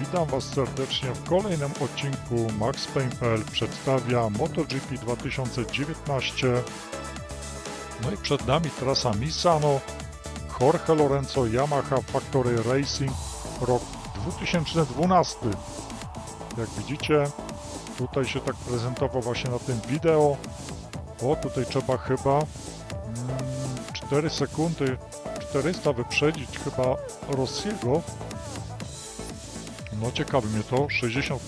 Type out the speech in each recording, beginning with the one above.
Witam Was serdecznie w kolejnym odcinku MaxPain.pl przedstawia MotoGP 2019 No i przed nami trasa Misano Jorge Lorenzo Yamaha Factory Racing rok 2012 Jak widzicie tutaj się tak prezentował właśnie na tym wideo. O tutaj trzeba chyba mm, 4 sekundy 400 wyprzedzić chyba Rossiego no ciekawi mnie to, 60%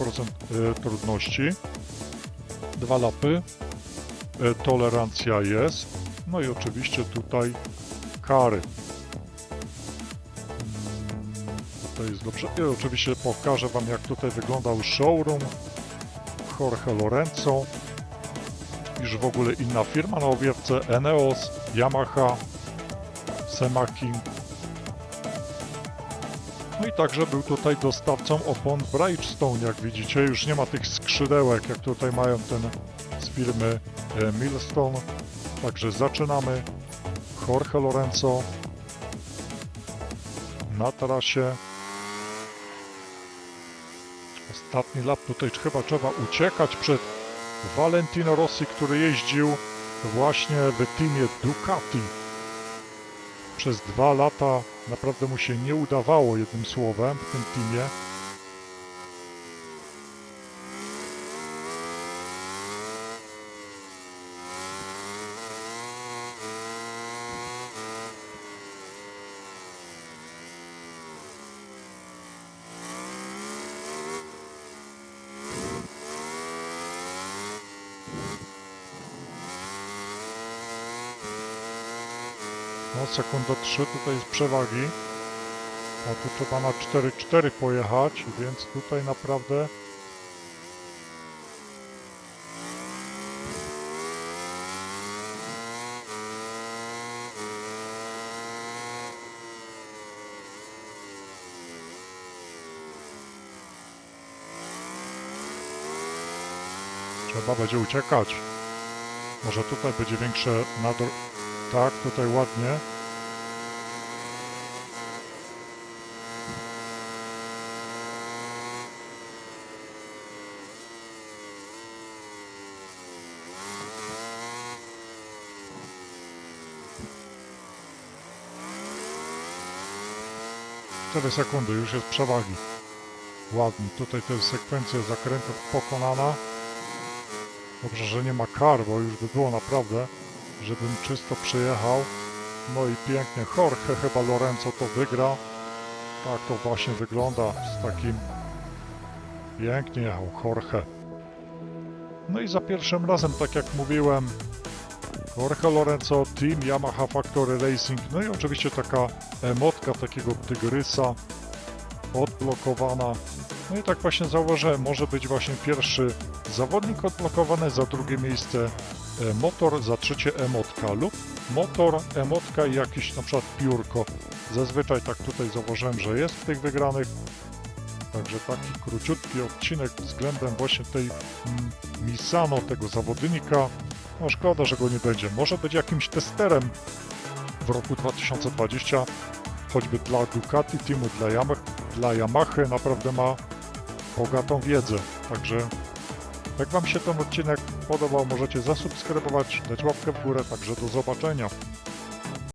e, trudności, dwa lapy, e, tolerancja jest, no i oczywiście tutaj kary. Mm, Tutaj jest dobrze. I oczywiście pokażę Wam jak tutaj wyglądał showroom Jorge Lorenzo, iż w ogóle inna firma na owiewce, Eneos, Yamaha, Semaki, no i także był tutaj dostawcą opon Bridgestone, jak widzicie. Już nie ma tych skrzydełek, jak tutaj mają ten z firmy e, Millstone. Także zaczynamy. Jorge Lorenzo na trasie. Ostatni lap tutaj chyba trzeba uciekać przed Valentino Rossi, który jeździł właśnie w teamie Ducati przez dwa lata naprawdę mu się nie udawało jednym słowem w tym teamie. No, sekunda 3 tutaj jest przewagi. A tu trzeba na 4-4 pojechać, więc tutaj naprawdę trzeba będzie uciekać. Może tutaj będzie większe nador... Tak, tutaj ładnie. Cztery sekundy, już jest przewagi. Ładnie, tutaj to jest sekwencja zakrętów pokonana. Dobrze, że nie ma kar, bo już by było naprawdę żebym czysto przyjechał. No i pięknie, Jorge chyba Lorenzo to wygra. Tak to właśnie wygląda z takim... Pięknie jechał Jorge. No i za pierwszym razem, tak jak mówiłem, Jorge Lorenzo, Team Yamaha Factory Racing, no i oczywiście taka emotka takiego tygrysa odblokowana. No i tak właśnie zauważyłem, może być właśnie pierwszy zawodnik odblokowany, za drugie miejsce e, motor, za trzecie emotka lub motor, emotka i jakiś na przykład piórko. Zazwyczaj tak tutaj zauważyłem, że jest w tych wygranych. Także taki króciutki odcinek względem właśnie tej mm, Misano, tego zawodnika. No szkoda, że go nie będzie. Może być jakimś testerem w roku 2020, choćby dla Ducati Teamu, dla, Yamah dla Yamahy naprawdę ma bogatą wiedzę. Także jak Wam się ten odcinek podobał, możecie zasubskrybować, dać łapkę w górę, także do zobaczenia.